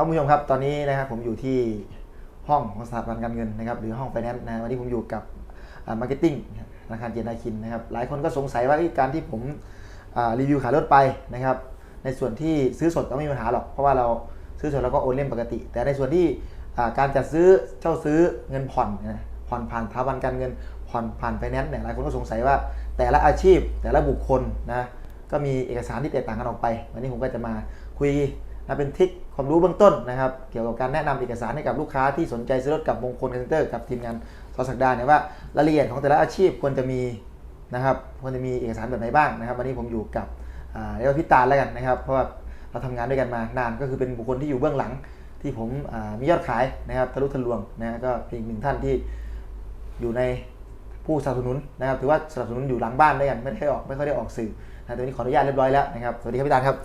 ครับผู้ชมครับตอนนี้นะครับผมอยู่ที่ห้องของสถาบันการเงินนะครับหรือห้องไฟแนนซ์นะวันนี้ผมอยู่กับมาร์เก็ตติ้งธนาคารเจนนาคินนะครับหลายคนก็สงสัยว่าการที่ผมรีวิวขายรถไปนะครับในส่วนที่ซื้อสดก็ไม่มีปัญหาหรอก เพราะว่าเราซื้อสดเราก็โอนเล่นปกติ แต่ในส่วนที่การจัดซื้อเช่าซื้อเงินผ่อนนะผ่อนผ่านสถาบันการเงินผ่อนผ่านไฟแนนซ์เนี่ยหลายคนก็สงสัยว่าแต่ละอาชีพแต่ละบุคคลนะก็มีเอกสารที่แตกต่างกันออกไป วันนี้ผมก็จะมาคุย นะเป็นทริคความรู้เบื้องต้นนะครับ เกี่ยวกับการแนะนำเอกสารให้กับลูกค้าที่สนใจซื้อรถกับมงคลคอนเซนเตอร์กับทีมงานสอสักดาเนี่ยว่ารายละเอียดของแต่ละอาชีพควรจะมีนะครับควรจะมีเอกสารแบบไหนบ้างนะครับ วันนี้ผมอยู่กับเรียกว่าพี่ตาลแล้วกันนะครับ เพราะว่าเราทำงานด้วยกันมานานก็คือเป็นบุคคลที่อยู่เบื้องหลังที่ผมมียอดขายนะครับทะลุทะลวงนะก็เป็นอีกหนึ่งท่านที่อยู่ในผู้สนับสนุนนะครับถือว่าสนับสนุนอยู่หลังบ้านด้วยกันไม่ได้ออกไม่ค่อยได้ออกสื่อนะตอนนี้ขออนุญาตเรียบร้อยแล้วนะครับสวัสดีครับพี่ตาลครับ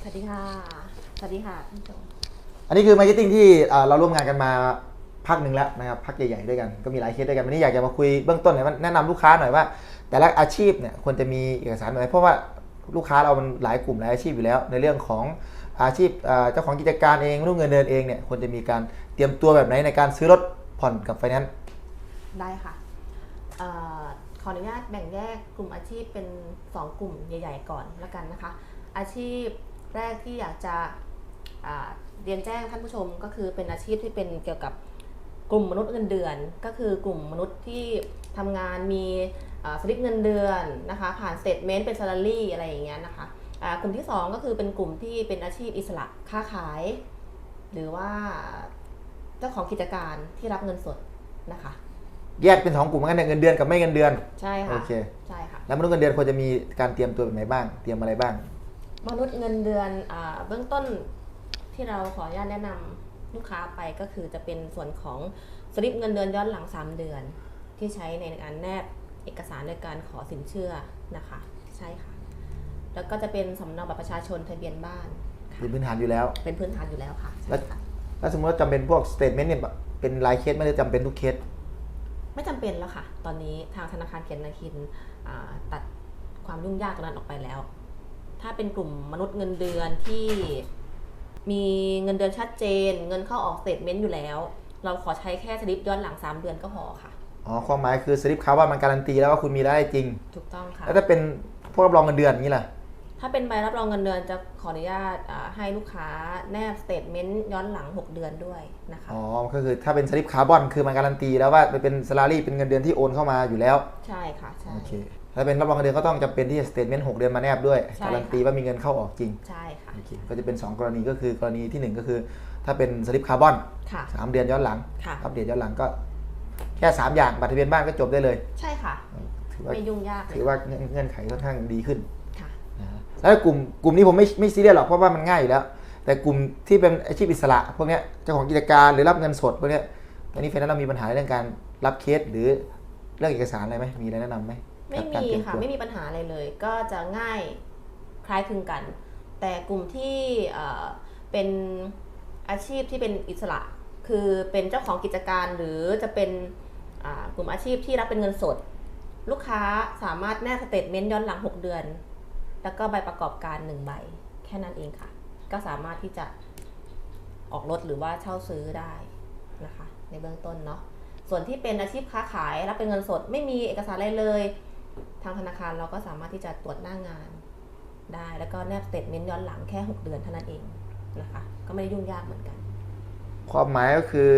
สวัสดีค่ะ สวัสดีค่ะพี่โจอันนี้คือมาร์เก็ตติ้งที่เอ่อเราร่วมงานกันมาพักหนึ่งแล้วนะครับพักใหญ่ๆด้วยกันก็มีหลายเคสด้วยกันวันนี้อยากจะมาคุยเบื้องต้นหน่อยว่าแนะนำลูกค้าหน่อยว่า แต่ละอาชีพเนี่ยควรจะมีเอกสารอะไรเพราะว่าลูกค้าเรามันหลายกลุ่มหลายอาชีพอยู่แล้ว ในเรื่องของอาชีพเอ่อเจ้าของกิจการเองลูกเงินเดือนเองเนี่ยควรจะมีการเตรียมตัวแบบไหนในการซื้อรถผ่อนกับไฟแนนซ์ได้ค่ะเออขออนุญาตแบ่งแยกกลุ่มอาชีพเป็น 2 กลุ่มใหญ่ ๆ ก่อนแล้วกันนะคะ อาชีพแรกที่อยากจะอ่า เรียนแจ้งท่านผู้ชมก็คือเป็นอาชีพที่เป็นเกี่ยวกับกลุ่มมนุษย์เงินเดือน ก็คือกลุ่มมนุษย์ที่ทำงานมีอ่าสลิปเงินเดือนนะคะผ่านสเตทเมนต์เป็น s า l a r y อะไรอย่างเงี้ยนะคะอ่ากลุ่มที่ 2 ก็คือเป็นกลุ่มที่เป็นอาชีพอิสระค้าขาย หรือว่าเจ้าของกิจการที่รับเงินสดนะคะ แยกเป็นสองกลุ่มกันเนี่ยเงินเดือนกับไม่เงินเดือน ใช่ค่ะโอเคใช่ค่ะแล้วมนุษย์เงินเดือนควรจะมีการเตรียมตัวแบบไหนบ้าง เตรียมอะไรบ้าง มนุษย์เงินเดือนอาเบื้องต้น ที่เราขออนุญาตแนะนำลูกค้าไปก็คือจะเป็นส่วนของสลิปเงินเดือนย้อนหลัง 3 เดือน ที่ใช้ในการแนบเอกสารในการขอสินเชื่อนะคะ ใช่ค่ะ แล้วก็จะเป็นสำเนาบัตรประชาชนทะเบียนบ้านค่ะเป็นพื้นฐานอยู่แล้ว เป็นพื้นฐานอยู่แล้วค่ะแล้ใช่วค่ะแล้วสมมติว่าจำเป็นพวกสเตทเมนต์เนี่ยเป็นรายเคสไม่ได้จำเป็นทุกเคสไม่จำเป็นแล้วค่ะ ตอนนี้ทางธนาคารเขียนนาคินอ่าตัดความยุ่งยากตรงนั้นออกไปแล้ว ถ้าเป็นกลุ่มมนุษย์เงินเดือนที่ มีเงินเดือนชัดเจน เงินเข้าออกสเตทเมนต์อยู่แล้ว เราขอใช้แค่สลิปย้อนหลัง 3 เดือนก็พอค่ะ อ๋อความหมายคือสลิปเขาว่ามันการันตีแล้วว่าคุณมีรายได้จริง ถูกต้องค่ะ แล้วถ้าเป็นพวกรับรองเงินเดือนอย่างนี้ล่ะ ถ้าเป็นใบรับรองเงินเดือนจะขออนุญาตอ่าให้ลูกค้าแนบสเตทเมนต์ย้อนหลัง 6 เดือนด้วยนะคะ อ๋อก็คือถ้าเป็นสลิปคาร์บอนคือมันการันตีแล้วว่าเป็นสลารี่เป็นเงินเดือนที่โอนเข้ามาอยู่แล้ว ใช่ค่ะ ใช่ โอเค ถ้าเป็นรับรองเงินเดือนก็ต้องจำเป็นที่สเตทเมนต์หกเดือนมาแนบด้วยใช่ การันตีว่ามีเงินเข้าออกจริงใช่ค่ะโอเคก็จะเป็น 2 กรณีก็คือกรณีทีหนึ่1ก็คือ ถ้าเป็นสลิปคาร์บอนค่ะ3เดือนย้อนหลังค่ะ อัปเดตย้อนหลังก็ แค่ 3 อย่างบัตรทะเบียนบ้านก็จบได้เลย ใช่ค่ะ ถือว่าไม่ยุ่งยากเลถือยว่าเงื่อนเงื่อนไขค่อนข้างดีขึ้น ค่ะ นะฮะแล้วกลุ่มกลุ่มนี้ผมไม่ไม่ซีเรียสหรอกเพราะว่ามันง่ายอยู่แล้ว แต่กลุ่มที่เป็นอาชีพอิสระพวกเนี้ยเจ้าของกิจการหรือรับเงินสดพวกเนี้ยตอนนี้เฟนนั้นเรามีปัญหาเรื่องการรับเคสหรือเรื่องเอกสารอะไรไหมมีอะไรแนะนำไหม ไม่กับการมีเตรียค่ะตัวไม่มีปัญหาอะไรเลย ก็จะง่ายคล้ายคลึงกัน แต่กลุ่มที่เอ่อเป็นอาชีพที่เป็นอิสระ คือเป็นเจ้าของกิจการหรือจะเป็นอ่ากลุ่มอาชีพที่รับเป็นเงินสด ลูกค้าสามารถแนบสเตทเมนต์ย้อนหลัง 6 เดือน แล้วก็ใบประกอบการ 1 ใบ แค่นั้นเองค่ะ ก็สามารถที่จะออกรถหรือว่าเช่าซื้อได้นะคะ ในเบื้องต้นเนาะส่วนที่เป็นอาชีพค้าขายรับเป็นเงินสด ไม่มีเอกสารอะไรเลย ทางธนาคารเราก็สามารถที่จะตรวจหน้างานได้ แล้วก็แนบสเตทเมนต์ย้อนหลังแค่ 6 เดือนเท่านั้นเองนะคะ ก็ไม่ได้ยุ่งยากเหมือนกัน ความหมายก็คือ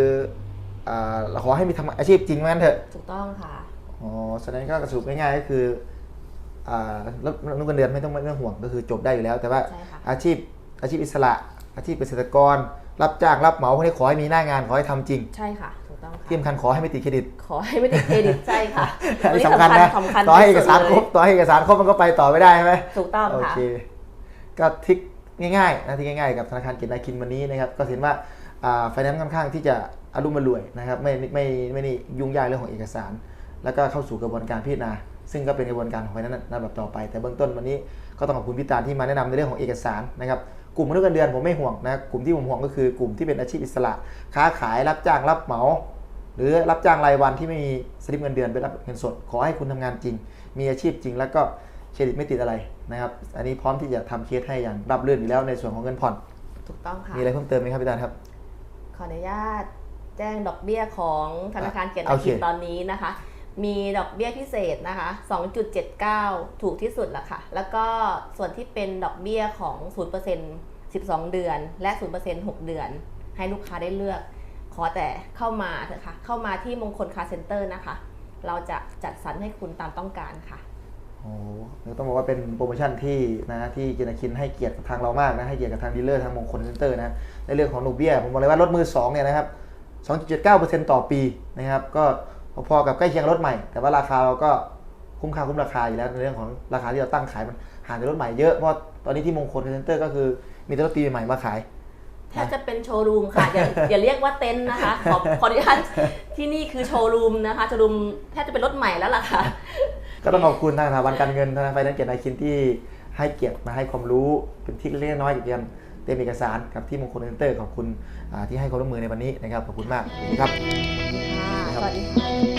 อ่าเราขอให้มีทำอาชีพจริงมั้นเถอะ ถูกต้องค่ะ อ๋อแสดงก็สรุปง่ายๆก็คืออ่ารับรับเงินเดือนไม่ต้องไม่ต้องห่วงก็คือจบได้อยู่แล้ว แต่ว่าใช่ค่ะอาชีพอาชีพอิสระ อาชีพเกษตรกร รับจ้างรับเหมาพวกนี้ขอให้มีหน้างานขอให้ทำจริง ใช่ค่ะถูก ต้องค่ะที่สำคัญขอให้ไม่ติดเครดิตขอให้ไม่ติดเครดิตใช่ค่ะอันนี้สำคัญนะสำคัญต่อให้เอกสารครบที่สุดต่อให้เอกสารครบมันก็ไปต่อไม่ได้ใช่ไหมเลยถูกต้องโอค่ะเคก็ทริกง่ายๆนะทริกง่ายๆกับธนาคารเกียรตินาคินวันนี้นะครับก็เห็นว่าไฟแนนซ์ค่อนข้างที่จะอารมณ์มารวยนะครับไม่ไม่ไม่ไม่ได้ยุ่งยากเรื่องของเอกสาร แล้วก็เข้าสู่กระบวนการพิจารณาซึ่งก็เป็นกระบวนการของไฟแนนซ์ระดับต่อไป แต่เบื้องต้นวันนี้ก็ต้องขอบคุณพี่ตาลที่มาแนะนำในเรื่องของเอกสารนะครับกลุ่มมนุษย์เงินเดือนผมไม่ห่วงนะกลุ่มที่ผมห่วงก็คือกลุ่มที่เป็นอาชีพอิสระ ค้าขายรับจ้างรับเหมา หรือรับจ้างรายวันที่ไม่มีสลิปเงินเดือนเป็นรับเงินสด ขอให้คุณทำงานจริง มีอาชีพจริง แล้วก็เครดิตไม่ติดอะไรนะครับ อันนี้พร้อมที่จะทำเคสให้อย่างรับเรื่อนอยู่แล้วในส่วนของเงินผ่อน ถูกต้องค่ะ มีอะไรเพิ่มเติมไหมครับพี่ตาลครับ ขออนุญาตแจ้งดอกเบี้ยของธนาคารเกียรติโอเคกิจตอนนี้นะคะ มีดอกเบี้ยพิเศษนะคะ 2.79 ถูกที่สุดละค่ะ แล้วก็ส่วนที่เป็นดอกเบี้ยของ 0% 12 เดือน และ 0% 6 เดือน ให้ลูกค้าได้เลือก ขอแต่เข้ามาเถอะค่ะ เข้ามาที่มงคลคาเซ็นเตอร์นะคะ เราจะจัดสรรให้คุณตามต้องการค่ะโอ้หต้องบอกว่าเป็นโปรโมชั่นที่นะที่เจนาคินให้เกียรติกับทางเรามากนะให้เกียรติกับทางดีลเลอร์ทางมงคลเซ็นเตอร์นะในเรื่องของดอกเบี้ยผมบอกเลยว่ารถมือ2เนี่ยนะครับ2.79%ต่อปีนะครับก็พอๆกับใกล้เคียงรถใหม่ แต่ว่าราคาเราก็คุ้มค่าคุ้มราคาอยู่แล้วในเรื่องของราคาที่เราตั้งขายมันห่างจากรถใหม่เยอะเพราะตอนนี้ที่มงคลเซ็นเตอร์ก็คือมีแต่รถปีใหม่มาขาย แทบจะเป็นโชว์รูมค่ะ อย่าอย่าเรียกว่าเต็นท์นะคะ ขอขออนุญาตที่นี่คือโชว์รูมนะคะโชว์รูมแทบจะเป็นรถใหม่แล้วล่ะค่ะ ก็ต้องขอบคุณทางสถาบันการเงินธนาคารไฟแนนซ์เกียรตินาคินที่ให้เกียรติมาให้ความรู้เป็นที่เล็กๆน้อยๆเกี่ยวกับเตรียมเอกสารกับที่มงคลเซ็นเตอร์ขอบคุณอ่าที่ให้ความร่วมมือในวันนี้นะครับขอบคุณมากขอบคุณครับ สวัสดีค่ะ